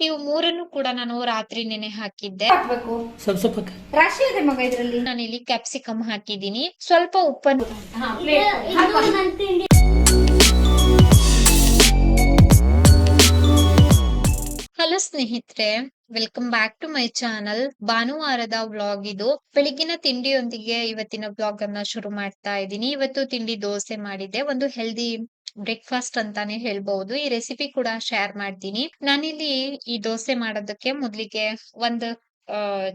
ಇವು ಮೂರನ್ನು ಕೂಡ ನಾನು ರಾತ್ರಿ ನೆನೆ ಹಾಕಿದ್ದೆ. ಹಾಕ್ಬೇಕು. ಸ್ವಲ್ಪ ಸ್ವಲ್ಪ. ರಾಶಿ ಇದೆ ಮಗ ಇದ್ರಲ್ಲಿ ನಾನು ಇಲ್ಲಿ ಕ್ಯಾಪ್ಸಿಕಮ್ ಹಾಕಿದ್ದೀನಿ. ಸ್ವಲ್ಪ ಉಪ್ಪನ್ನು ಹಲೋ ಸ್ನೇಹಿತರೆ. Welcome back to my channel ಭಾನುವಾರದ ವ್ಲಾಗ್ ಇದು. ಬೆಳಗಿನ ತಿಂಡಿಯೊಂದಿಗೆ ಇವತ್ತಿನ ವ್ಲಾಗ್ ಅನ್ನ ಶುರು ಮಾಡ್ತಾ ಇದ್ದೀನಿ. ಇವತ್ತು ತಿಂಡಿ ದೋಸೆ ಮಾಡಿದ್ದೆ. ಒಂದು ಹೆಲ್ದಿ ಬ್ರೇಕ್ಫಾಸ್ಟ್ ಅಂತಾನೆ ಹೇಳ್ಬಹುದು ಈ ರೆಸಿಪಿ ಕೂಡ ಶೇರ್ ಮಾಡ್ತೀನಿ. ನಾನಿಲ್ಲಿ ಈ ದೋಸೆ ಮಾಡೋದಕ್ಕೆ ಮೊದ್ಲಿಗೆ ಒಂದು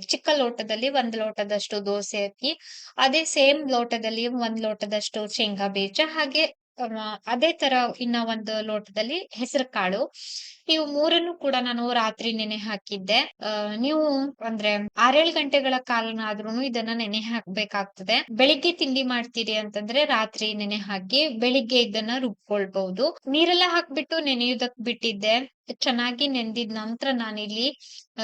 ಚಿಕ್ಕ ಲೋಟದಲ್ಲಿ ಒಂದ್ ಲೋಟದಷ್ಟು ದೋಸೆ ಹಾಕಿ ಅದೇ ಸೇಮ್ ಲೋಟದಲ್ಲಿ ಒಂದ್ ಲೋಟದಷ್ಟು ಶೇಂಗಾ ಬೀಜ, ಹಾಗೆ ಅದೇ ತರ ಇನ್ನ ಒಂದು ಲೋಟದಲ್ಲಿ ಹೆಸರು ಕಾಳು. ಇವು ಮೂರನ್ನು ಕೂಡ ನಾನು ರಾತ್ರಿ ನೆನೆ ಹಾಕಿದ್ದೆ ನೀವು ಅಂದ್ರೆ ಆರೇಳು ಗಂಟೆಗಳ ಕಾಲನಾದ್ರೂ ಇದನ್ನ ನೆನೆ ಹಾಕ್ಬೇಕಾಗ್ತದೆ ಬೆಳಿಗ್ಗೆ ತಿಂಡಿ ಮಾಡ್ತೀರಿ ಅಂತಂದ್ರೆ ರಾತ್ರಿ ನೆನೆ ಹಾಕಿ ಬೆಳಿಗ್ಗೆ ಇದನ್ನ ರುಬ್ಕೊಳ್ಬಹುದು. ನೀರೆಲ್ಲ ಹಾಕ್ಬಿಟ್ಟು ನೆನೆಯುದಕ್ ಬಿಟ್ಟಿದ್ದೆ. ಚೆನ್ನಾಗಿ ನೆಂದಿದ ನಂತರ ಇಲ್ಲಿ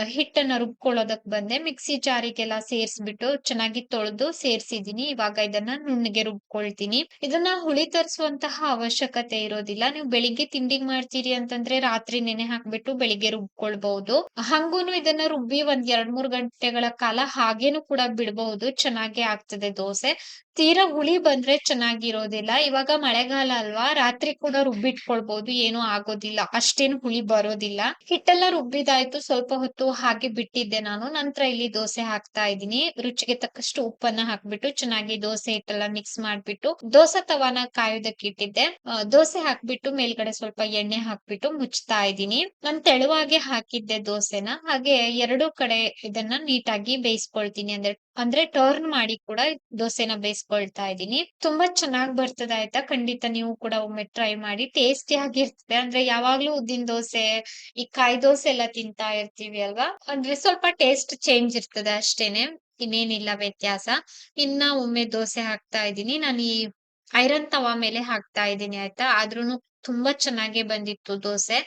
ಹಿಟ್ಟನ್ನ ರುಬ್ಕೊಳ್ಳೋದಕ್ ಬಂದೆ. ಮಿಕ್ಸಿ ಜಾರಿಗೆಲ್ಲ ಸೇರ್ಸ್ಬಿಟ್ಟು ಚೆನ್ನಾಗಿ ತೊಳೆದು ಸೇರ್ಸಿದೀನಿ. ಇವಾಗ ಇದನ್ನ ನುಣ್ಣಗೆ ರುಬ್ಕೊಳ್ತೀನಿ. ಇದನ್ನ ಹುಳಿ ತರಿಸುವಂತಹ ಅವಶ್ಯಕತೆ ಇರೋದಿಲ್ಲ. ನೀವು ಬೆಳಿಗ್ಗೆ ತಿಂಡಿ ಮಾಡ್ತೀರಿ ಅಂತಂದ್ರೆ ರಾತ್ರಿ ನೆನೆ ಹಾಕ್ಬಿಟ್ಟು ಬೆಳಿಗ್ಗೆ ರುಬ್ಕೊಳ್ಬಹುದು ಹಂಗೂನು ಇದನ್ನ ರುಬ್ಬಿ ಒಂದ್ ಎರಡ್ ಮೂರ್ ಗಂಟೆಗಳ ಕಾಲ ಹಾಗೇನು ಕೂಡ ಬಿಡಬಹುದು ಚೆನ್ನಾಗಿ ಆಗ್ತದೆ ದೋಸೆ. ತೀರಾ ಹುಳಿ ಬಂದ್ರೆ ಚೆನ್ನಾಗಿರೋದಿಲ್ಲ. ಇವಾಗ ಮಳೆಗಾಲ ಅಲ್ವಾ? ರಾತ್ರಿ ಕೂಡ ರುಬ್ಬಿಟ್ಕೊಳ್ಬಹುದು ಏನು ಆಗೋದಿಲ್ಲ. ಅಷ್ಟೇನು ಹುಳಿ ಬರೋದಿಲ್ಲ. ಹಿಟ್ಟೆಲ್ಲ ರುಬ್ಬಿದಾಯ್ತು ಸ್ವಲ್ಪ ಹೊತ್ತು ಹಾಗೆ ಬಿಟ್ಟಿದ್ದೆ ನಾನು. ನಂತರ ಇಲ್ಲಿ ದೋಸೆ ಹಾಕ್ತಾ ಇದ್ದೀನಿ. ರುಚಿಗೆ ತಕ್ಕಷ್ಟು ಉಪ್ಪನ್ನ ಹಾಕ್ಬಿಟ್ಟು ಚೆನ್ನಾಗಿ ದೋಸೆ ಹಿಟ್ಟೆಲ್ಲ ಮಿಕ್ಸ್ ಮಾಡ್ಬಿಟ್ಟು, ದೋಸೆ ತವಾನ ಕಾಯೋದಕ್ಕೆ ಇಟ್ಟಿದ್ದೆ. ದೋಸೆ ಹಾಕ್ಬಿಟ್ಟು ಮೇಲ್ಗಡೆ ಸ್ವಲ್ಪ ಎಣ್ಣೆ ಹಾಕ್ಬಿಟ್ಟು ಮುಚ್ತಾ ಇದ್ದೀನಿ. ನಾನು ತೆಳುವಾಗಿ ಹಾಕಿದ್ದೆ ದೋಸೆನ. ಹಾಗೆ ಎರಡು ಕಡೆ ಇದನ್ನ ನೀಟಾಗಿ ಬೇಯಿಸ್ಕೊಳ್ತೀನಿ. ಅಂದ್ರೆ ಅಂದ್ರೆ ಟರ್ನ್ ಮಾಡಿ ಕೂಡ ದೋಸೆನ ಬೇಯಿಸ್ಕೊಳ್ತಾ ಇದ್ದೀನಿ. ತುಂಬಾ ಚೆನ್ನಾಗ್ ಬರ್ತದೆ ಆಯ್ತಾ? ಖಂಡಿತ ನೀವು ಕೂಡ ಒಮ್ಮೆ ಟ್ರೈ ಮಾಡಿ ಟೇಸ್ಟಿ ಆಗಿರ್ತದೆ. ಅಂದ್ರೆ ಯಾವಾಗ್ಲೂ ಉದ್ದಿನ ದೋಸೆ, ಈ ಕಾಯಿ ದೋಸೆ ಎಲ್ಲ ತಿಂತಾ ಇರ್ತೀವಿ ಅಲ್ವಾ? ಅಂದ್ರೆ ಸ್ವಲ್ಪ ಟೇಸ್ಟ್ ಚೇಂಜ್ ಇರ್ತದೆ ಅಷ್ಟೇನೆ. ಇನ್ನೇನಿಲ್ಲ ವ್ಯತ್ಯಾಸ. ಇನ್ನ ಒಮ್ಮೆ ದೋಸೆ ಹಾಕ್ತಾ ಇದ್ದೀನಿ. ನಾನು ಈ ಐರನ್ ತವಾ ಮೇಲೆ ಹಾಕ್ತಾ ಇದ್ದೀನಿ ಆಯ್ತಾ? ಆದ್ರೂನು ತುಂಬಾ ಚೆನ್ನಾಗಿ ಬಂದಿತ್ತು ದೋಸೆ.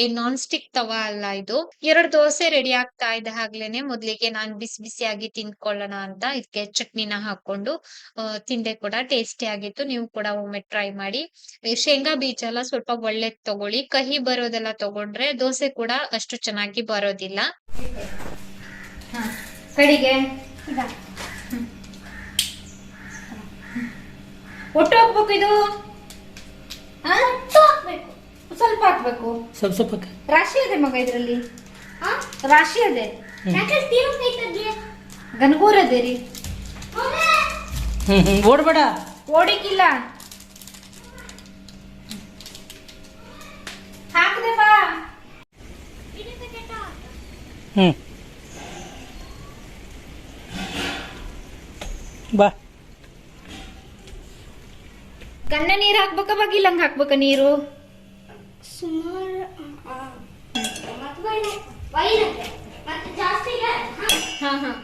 ಈ ನಾನ್ ಸ್ಟಿಕ್ ತವಾ ಅಲ್ಲ ಇದು. ಎರಡು ದೋಸೆ ರೆಡಿ ಆಗ್ತಾ ಇದ್ದ ಹಾಗ್ಲೇನೆ ಮೊದ್ಲಿಗೆ ನಾನ್ ಬಿಸಿ ಬಿಸಿಯಾಗಿ ತಿನ್ಕೊಳ್ಳೋಣ ಅಂತ ಇದಕ್ಕೆ ಚಟ್ನಿನ ಹಾಕೊಂಡು ತಿಂದೆ ಕೂಡ ಟೇಸ್ಟಿ ಆಗಿತ್ತು. ನೀವು ಕೂಡ ಒಮ್ಮೆ ಟ್ರೈ ಮಾಡಿ. ಶೇಂಗಾ ಬೀಜ ಎಲ್ಲ ಸ್ವಲ್ಪ ಒಳ್ಳೇದ್ ತಗೊಳ್ಳಿ. ಕಹಿ ಬರೋದೆಲ್ಲ ತಗೊಂಡ್ರೆ ದೋಸೆ ಕೂಡ ಅಷ್ಟು ಚೆನ್ನಾಗಿ ಬರೋದಿಲ್ಲ. ಕಡಿಗೆ. ಒಟ್ಟು ಹೋಗ್ಬೇಕು ಇದು? ಸ್ವಲ್ಪ ಹಾಕ್ಬೇಕು. ಸ್ವಲ್ಪ ಸ್ವಲ್ಪ ರಾಶಿ ಇದೆ ಮಗ ಇದ್ರಲ್ಲಿ. ರಾಶಿ ಇದೆ ಗನ್ಗೂರ್ ಅದೇ ರೀ. ಹ್ಮ್ ಹ್ಮ್ ಓಡ್ಬೇಡ. ಓಡಿಕ್ಕಿಲ್ಲ. ಹಾಕ್ದೆ ಬಾ. ಹ್ಮ್. ಬಾ. ಕಣ್ಣ ನೀರ್ ಹಾಕ್ಬೇಕ ಬಗಿಲಂಗ್ ಹಾಕ್ಬೇಕ ನೀರು? ಹಾ? ಹಾಂ ಹಾಂ.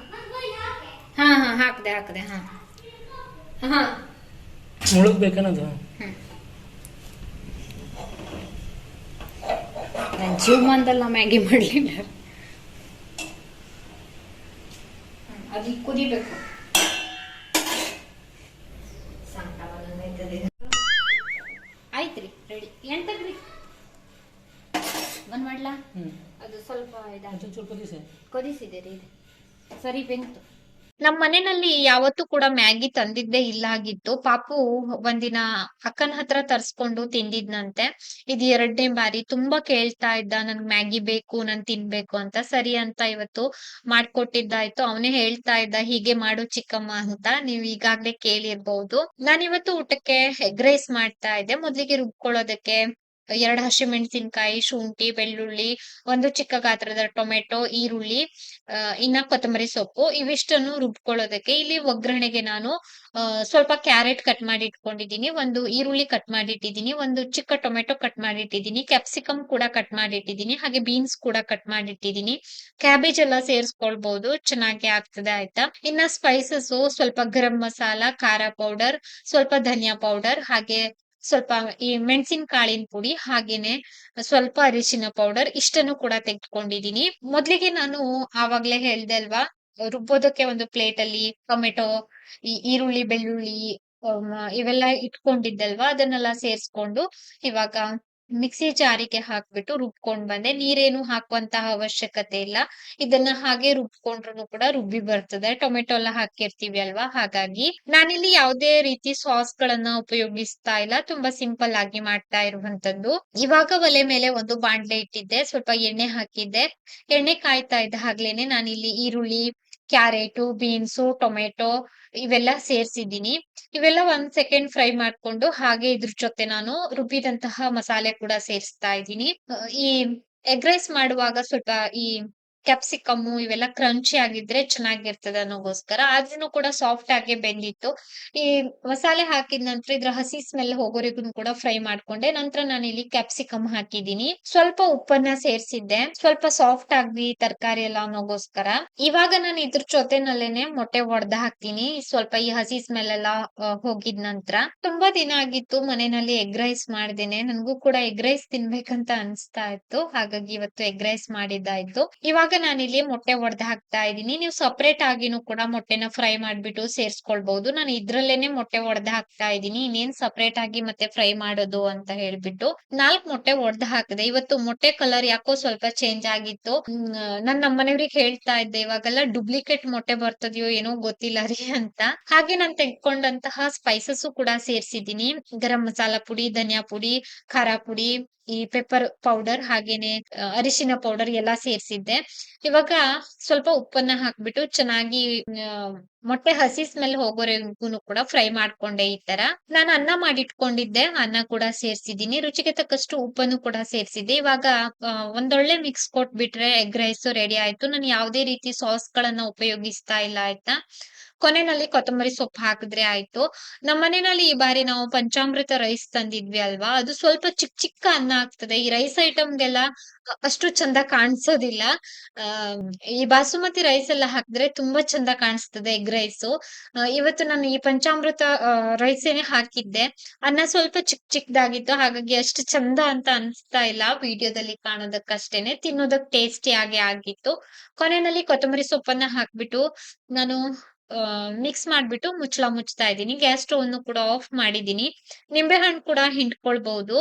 ಹಾ ಹಾಕ್ದೆ ಹಾಂ. ಹಾಂ. ಮುಳುಗ್ಬೇಕನ್ನೋದು? ನನ್ ಜೀವಮಾನದಲ್ಲಿ ಮ್ಯಾಗಿ ಮಾಡ್ಲಿಲ್ಲ. ಅದು ಕುದಿಬೇಕು. ಸ್ವಲ್ಪ ಕೊದಿಸಿದೆ ರೀ ಸರಿ ಬೆಂತು. ನಮ್ ಮನೆಯಲ್ಲಿ ಯಾವತ್ತೂ ಕೂಡ ಮ್ಯಾಗಿ ತಂದಿದ್ದೇ ಇಲ್ಲ ಆಗಿತ್ತು. ಪಾಪು ಒಂದಿನ ಅಕ್ಕನ ಹತ್ರ ತರ್ಸ್ಕೊಂಡು ತಿಂದಿದ್ನಂತೆ. ಇದು ಎರಡನೇ ಬಾರಿ ತುಂಬಾ ಕೇಳ್ತಾ ಇದ್ದ ನನ್ಗ್ ಮ್ಯಾಗಿ ಬೇಕು ನಾನ್ ತಿನ್ಬೇಕು ಅಂತ. ಸರಿ ಅಂತ ಇವತ್ತು ಮಾಡ್ಕೊಟ್ಟಿದ್ದಾಯ್ತು. ಅವನೇ ಹೇಳ್ತಾ ಇದ್ದ ಹೀಗೆ ಮಾಡು ಚಿಕ್ಕಮ್ಮ ಅಂತ. ನೀವ್ ಈಗಾಗ್ಲೇ ಕೇಳಿರ್ಬಹುದು ನಾನಿವತ್ತು ಊಟಕ್ಕೆ ಎಗ್ ರೈಸ್ ಮಾಡ್ತಾ ಇದ್ದೆ. ಮೊದ್ಲಿಗೆ ರುಬ್ಕೊಳ್ಳೋದಕ್ಕೆ ಎರಡ್ ಹಸಿಮೆಣಸಿನಕಾಯಿ ಶುಂಠಿ, ಬೆಳ್ಳುಳ್ಳಿ, ಒಂದು ಚಿಕ್ಕ ಗಾತ್ರದ ಟೊಮೆಟೊ, ಈರುಳ್ಳಿ ಇನ್ನ ಕೊತ್ತಂಬರಿ ಸೊಪ್ಪು. ಇವಿಷ್ಟನ್ನು ರುಬ್ಕೊಳ್ಳೋದಕ್ಕೆ ಇಲ್ಲಿ ಒಗ್ಗರಣೆಗೆ ನಾನು ಸ್ವಲ್ಪ ಕ್ಯಾರೆಟ್ ಕಟ್ ಮಾಡಿ ಇಟ್ಕೊಂಡಿದ್ದೀನಿ ಒಂದು ಈರುಳ್ಳಿ ಕಟ್ ಮಾಡಿ ಇಟ್ಟಿದೀನಿ ಒಂದು ಚಿಕ್ಕ ಟೊಮೆಟೊ ಕಟ್ ಮಾಡಿ ಇಟ್ಟಿದೀನಿ ಕ್ಯಾಪ್ಸಿಕಮ್ ಕೂಡ ಕಟ್ ಮಾಡಿ ಇಟ್ಟಿದೀನಿ ಹಾಗೆ ಬೀನ್ಸ್ ಕೂಡ ಕಟ್ ಮಾಡಿ ಇಟ್ಟಿದೀನಿ ಕ್ಯಾಬೇಜ್ ಎಲ್ಲ ಸೇರಿಸ್ಕೊಳ್ಬಹುದು ಚೆನ್ನಾಗಿ ಆಗ್ತದೆ, ಆಯ್ತಾ? ಇನ್ನ ಸ್ಪೈಸಸ್ ಸ್ವಲ್ಪ ಗರಂ ಮಸಾಲ, ಖಾರ ಪೌಡರ್ ಸ್ವಲ್ಪ ಧನಿಯಾ ಪೌಡರ್ ಹಾಗೆ ಸ್ವಲ್ಪ ಈ ಮೆಣಸಿನ ಕಾಳಿನ ಪುಡಿ ಹಾಗೇನೆ ಸ್ವಲ್ಪ ಅರಿಶಿನ ಪೌಡರ್ ಇಷ್ಟನ್ನು ಕೂಡ ತೆಗೆದುಕೊಂಡಿದೀನಿ. ಮೊದ್ಲಿಗೆ ನಾನು ಆವಾಗ್ಲೇ ಹೇಳ್ದೆ ಅಲ್ವಾ ರುಬ್ಬೋದಕ್ಕೆ ಒಂದು ಪ್ಲೇಟ್ ಅಲ್ಲಿ ಟೊಮೆಟೊ, ಈ ಈರುಳ್ಳಿ, ಬೆಳ್ಳುಳ್ಳಿ ಇವೆಲ್ಲ ಇಟ್ಕೊಂಡಿದ್ದಲ್ವಾ, ಅದನ್ನೆಲ್ಲ ಸೇರ್ಸ್ಕೊಂಡು ಇವಾಗ ಮಿಕ್ಸಿ ಜಾರಿಗೆ ಹಾಕ್ಬಿಟ್ಟು ರುಬ್ಕೊಂಡ್ ಬಂದೆ. ನೀರೇನು ಹಾಕುವಂತಹ ಅವಶ್ಯಕತೆ ಇಲ್ಲ. ಇದನ್ನ ಹಾಗೆ ರುಬ್ಕೊಂಡ್ರು ಕೂಡ ರುಬ್ಬಿ ಬರ್ತದೆ. ಟೊಮೆಟೊ ಎಲ್ಲ ಹಾಕಿರ್ತೀವಿ ಅಲ್ವಾ? ಹಾಗಾಗಿ ನಾನಿಲ್ಲಿ ಯಾವುದೇ ರೀತಿ ಸಾಸ್ ಗಳನ್ನ ಉಪಯೋಗಿಸ್ತಾ ಇಲ್ಲ. ತುಂಬಾ ಸಿಂಪಲ್ ಆಗಿ ಮಾಡ್ತಾ ಇರುವಂತದ್ದು ಇವಾಗ ಒಲೆ ಮೇಲೆ ಒಂದು ಬಾಂಡ್ಲೆ ಇಟ್ಟಿದ್ದೆ. ಸ್ವಲ್ಪ ಎಣ್ಣೆ ಹಾಕಿದ್ದೆ. ಎಣ್ಣೆ ಕಾಯ್ತಾ ಇದ್ದ ಹಾಗ್ಲೇನೆ ನಾನಿಲ್ಲಿ ಈರುಳ್ಳಿ ಕ್ಯಾರೆಟು ಬೀನ್ಸು ಟೊಮೆಟೊ ಇವೆಲ್ಲ ಸೇರ್ಸಿದ್ದೀನಿ. ಇವೆಲ್ಲ ಒಂದ್ ಸೆಕೆಂಡ್ ಫ್ರೈ ಮಾಡ್ಕೊಂಡು ಹಾಗೆ ಇದ್ರ ಜೊತೆ ನಾನು ರುಬ್ಬಿದಂತಹ ಮಸಾಲೆ ಕೂಡ ಸೇರಿಸ್ತಾ ಇದ್ದೀನಿ. ಈ ಎಗ್ ರೈಸ್ ಮಾಡುವಾಗ ಸ್ವಲ್ಪ ಈ ಕ್ಯಾಪ್ಸಿಕಮ್ಮು ಇವೆಲ್ಲ ಕ್ರಂಚಿ ಆಗಿದ್ರೆ ಚೆನ್ನಾಗಿರ್ತದೆ ಅನ್ನೋಗೋಸ್ಕರ. ಆದ್ರೂ ಕೂಡ ಸಾಫ್ಟ್ ಆಗಿ ಬೆಂದಿತ್ತು. ಈ ಮಸಾಲೆ ಹಾಕಿದ ನಂತರ ಇದ್ರ ಹಸಿ ಸ್ಮೆಲ್ ಹೋಗೋರಿಗೂ ಕೂಡ ಫ್ರೈ ಮಾಡ್ಕೊಂಡೆ. ನಂತರ ನಾನು ಇಲ್ಲಿ ಕ್ಯಾಪ್ಸಿಕಮ್ ಹಾಕಿದೀನಿ ಸ್ವಲ್ಪ ಉಪ್ಪನ್ನ ಸೇರಿಸಿದ್ದೆ. ಸ್ವಲ್ಪ ಸಾಫ್ಟ್ ಆಗ್ಲಿ ತರಕಾರಿ ಎಲ್ಲ ಅನ್ನೋಗೋಸ್ಕರ. ಇವಾಗ ನಾನು ಇದ್ರ ಜೊತೆನಲ್ಲೇನೆ ಮೊಟ್ಟೆ ಒಡ್ದ ಹಾಕ್ತೀನಿ. ಸ್ವಲ್ಪ ಈ ಹಸಿ ಸ್ಮೆಲ್ ಎಲ್ಲ ಹೋಗಿದ ಹೋಗಿದ್ ನಂತರ. ತುಂಬಾ ದಿನ ಆಗಿತ್ತು ಮನೆಯಲ್ಲಿ ಎಗ್ ರೈಸ್ ಮಾಡ್ದೇನೆ. ನನಗೂ ಕೂಡ ಎಗ್ ರೈಸ್ ತಿನ್ಬೇಕಂತ ಅನ್ಸ್ತಾ ಇತ್ತು. ಹಾಗಾಗಿ ಇವತ್ತು ಎಗ್ ರೈಸ್ ಮಾಡಿದ್ದಾಯ್ತು. ಇವಾಗ ನಾನಿಲ್ಲಿ ಮೊಟ್ಟೆ ಒಡೆದು ಹಾಕ್ತಾ ಇದ್ದೀನಿ. ನೀವು ಸಪ್ರೇಟ್ ಆಗಿನೂ ಕೂಡ ಮೊಟ್ಟೆನ ಫ್ರೈ ಮಾಡಿಬಿಟ್ಟು ಸೇರಿಸ್ಕೊಳ್ಬಹುದು ನಾನು ಇದ್ರಲ್ಲೇನೆ ಮೊಟ್ಟೆ ಒಡೆದು ಹಾಕ್ತಾ ಇದ್ದೀನಿ. ಇನ್ನೇನ್ ಸಪ್ರೇಟ್ ಆಗಿ ಮತ್ತೆ ಫ್ರೈ ಮಾಡೋದು ಅಂತ ಹೇಳ್ಬಿಟ್ಟು ನಾಲ್ಕು ಮೊಟ್ಟೆ ಒಡೆದು ಹಾಕಿದೆ. ಇವತ್ತು ಮೊಟ್ಟೆ ಕಲರ್ ಯಾಕೋ ಸ್ವಲ್ಪ ಚೇಂಜ್ ಆಗಿತ್ತು. ನಾನ್ ನಮ್ಮ ಮನೆಯವ್ರಿಗೆ ಹೇಳ್ತಾ ಇದ್ದೆ ಇವಾಗೆಲ್ಲ ಡುಪ್ಲಿಕೇಟ್ ಮೊಟ್ಟೆ ಬರ್ತದೆಯೋ ಏನೋ ಗೊತ್ತಿಲ್ಲ ರೀ ಅಂತ. ಹಾಗೆ ನಾನು ತೆಗೆದುಕೊಂಡಂತಹ ಸ್ಪೈಸಸ್ ಕೂಡ ಸೇರಿಸಿದ್ದೀನಿ. ಗರಂ ಮಸಾಲಾ ಪುಡಿ, ಧನಿಯಾ ಪುಡಿ, ಖಾರ ಪುಡಿ ಈ ಪೆಪ್ಪರ್ ಪೌಡರ್ ಹಾಗೇನೆ ಅರಿಶಿನ ಪೌಡರ್ ಎಲ್ಲಾ ಸೇರ್ಸಿದ್ದೆ. ಇವಾಗ ಸ್ವಲ್ಪ ಉಪ್ಪನ್ನ ಹಾಕ್ಬಿಟ್ಟು ಚೆನ್ನಾಗಿ ಮೊಟ್ಟೆ ಹಸಿ ಸ್ಮೆಲ್ ಹೋಗೋರೆಗೂ ಕೂಡ ಫ್ರೈ ಮಾಡ್ಕೊಂಡೆ ಈ ತರ. ನಾನು ಅನ್ನ ಮಾಡಿಟ್ಕೊಂಡಿದ್ದೆ, ಅನ್ನ ಕೂಡ ಸೇರ್ಸಿದೀನಿ ರುಚಿಗೆ ತಕ್ಕಷ್ಟು ಉಪ್ಪನ್ನು ಕೂಡ ಸೇರ್ಸಿದ್ದೆ. ಇವಾಗ ಒಂದೊಳ್ಳೆ ಮಿಕ್ಸ್ ಕೊಟ್ಬಿಟ್ರೆ ಎಗ್ ರೈಸ್ ರೆಡಿ ಆಯ್ತು. ನಾನು ಯಾವುದೇ ರೀತಿ ಸಾಸ್ ಗಳನ್ನ ಉಪಯೋಗಿಸ್ತಾ ಇಲ್ಲ, ಆಯ್ತಾ? ಕೊನೆನಲ್ಲಿ ಕೊತ್ತಂಬರಿ ಸೊಪ್ಪು ಹಾಕಿದ್ರೆ ಆಯ್ತು. ನಮ್ಮ ಮನೆಯಲ್ಲಿ ಈ ಬಾರಿ ನಾವು ಪಂಚಾಮೃತ ರೈಸ್ ತಂದಿದ್ವಿ ಅಲ್ವಾ? ಅದು ಸ್ವಲ್ಪ ಚಿಕ್ಕ ಚಿಕ್ಕ ಅನ್ನ ಆಗ್ತದೆ. ಈ ರೈಸ್ ಐಟಮ್ಗೆಲ್ಲ ಅಷ್ಟು ಚಂದ ಕಾಣಿಸೋದಿಲ್ಲ. ಈ ಬಾಸುಮತಿ ರೈಸ್ ಎಲ್ಲ ಹಾಕಿದ್ರೆ ತುಂಬಾ ಚಂದ ಕಾಣಿಸ್ತದೆ ಎಗ್ ರೈಸ್ ಇವತ್ತು ನಾನು ಈ ಪಂಚಾಮೃತ ರೈಸ್ ಏನೇ ಹಾಕಿದ್ದೆ. ಅನ್ನ ಸ್ವಲ್ಪ ಚಿಕ್ಕ ಚಿಕ್ಕದಾಗಿತ್ತು ಹಾಗಾಗಿ ಅಷ್ಟು ಚಂದ ಅಂತ ಅನ್ಸ್ತಾ ಇಲ್ಲ. ವಿಡಿಯೋದಲ್ಲಿ ಕಾಣೋದಕ್ಕಷ್ಟೇನೆ. ತಿನ್ನೋದಕ್ ಟೇಸ್ಟಿ ಆಗಿ ಆಗಿತ್ತು. ಕೊನೆಯಲ್ಲಿ ಕೊತ್ತಂಬರಿ ಸೊಪ್ಪನ್ನ ಹಾಕ್ಬಿಟ್ಟು ನಾನು ಮಿಕ್ಸ್ ಮಾಡ್ಬಿಟ್ಟು ಮುಚ್ಚಳ ಮುಚ್ತಾ ಇದ್ದೀನಿ. ಗ್ಯಾಸ್ ಸ್ಟೋವ್ ಅನ್ನು ಕೂಡ ಆಫ್ ಮಾಡಿದೀನಿ ನಿಂಬೆ ಹಣ್ಣು ಕೂಡ ಹಿಂಡ್ಕೊಳ್ಬಹುದು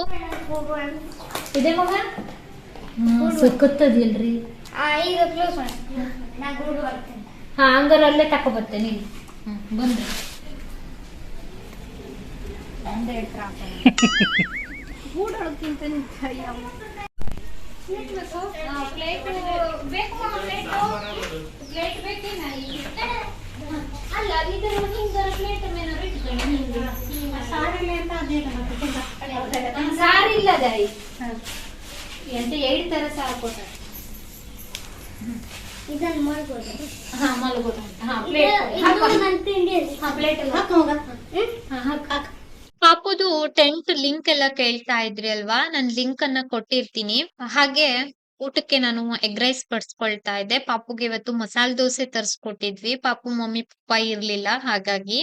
ಇದೆ ಮಗ? ಸುಕ್ಕತ್ತದಿಲ್ರಿ ಹಾ ಹಂಗಾರ ಅಲ್ಲೇ ತಕೊಬರ್ತೇನೆ ಪ್ಲೇಟ್ ಹ್ಮ್ ಬಂದ್ರಿ. ಅಲ್ಲ ಇದರ ಹಿಂಗರ ಪ್ಲೇಟ್ ಮೇಲೆ ಇಟ್ಕೊಂಡು ಸಾರಿ ಇಲ್ಲ ದಾಯಿ ಎಂತ ಏಳು ತರ ಸಾರು ಕೊಟ್ಟ ಇದನ್ನು ಮಾಡ್ಬೋದು ಹಾ ಮಲಗೋದು ಹಾ ಇದು ಪ್ಲೇಟ್ ನನ್ನ ತಿಂಡಿ ಹಾ ಪ್ಲೇಟ್ ಎಲ್ಲ. ಹಾಕು ಹ್ಮ್? ಹಾ ಹಾಕ್ ಹಾಕ್. ಪಾಪುದು ಟೆಂಟ್ ಲಿಂಕ್ ಎಲ್ಲ ಕೇಳ್ತಾ ಇದ್ರಿ ಅಲ್ವಾ? ನಾನ್ ಲಿಂಕ್ ಅನ್ನ ಕೊಟ್ಟಿರ್ತೀನಿ. ಹಾಗೆ ಊಟಕ್ಕೆ ನಾನು ಎಗ್ ರೈಸ್ ಪಡ್ಸ್ಕೊಳ್ತಾ ಇದ್ದೆ. ಪಾಪುಗೆ ಇವತ್ತು ಮಸಾಲೆ ದೋಸೆ ತರ್ಸ್ಕೊಟ್ಟಿದ್ವಿ. ಪಾಪು ಮಮ್ಮಿ ಪಪ್ಪ ಇರ್ಲಿಲ್ಲ ಹಾಗಾಗಿ.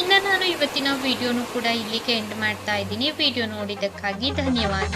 ಇನ್ನ ನಾನು ಇವತ್ತಿನ ವಿಡಿಯೋನು ಕೂಡ ಇಲ್ಲಿಗೆ ಎಂಡ್ ಮಾಡ್ತಾ ಇದ್ದೀನಿ. ವಿಡಿಯೋ ನೋಡಿದ್ದಕ್ಕಾಗಿ ಧನ್ಯವಾದ.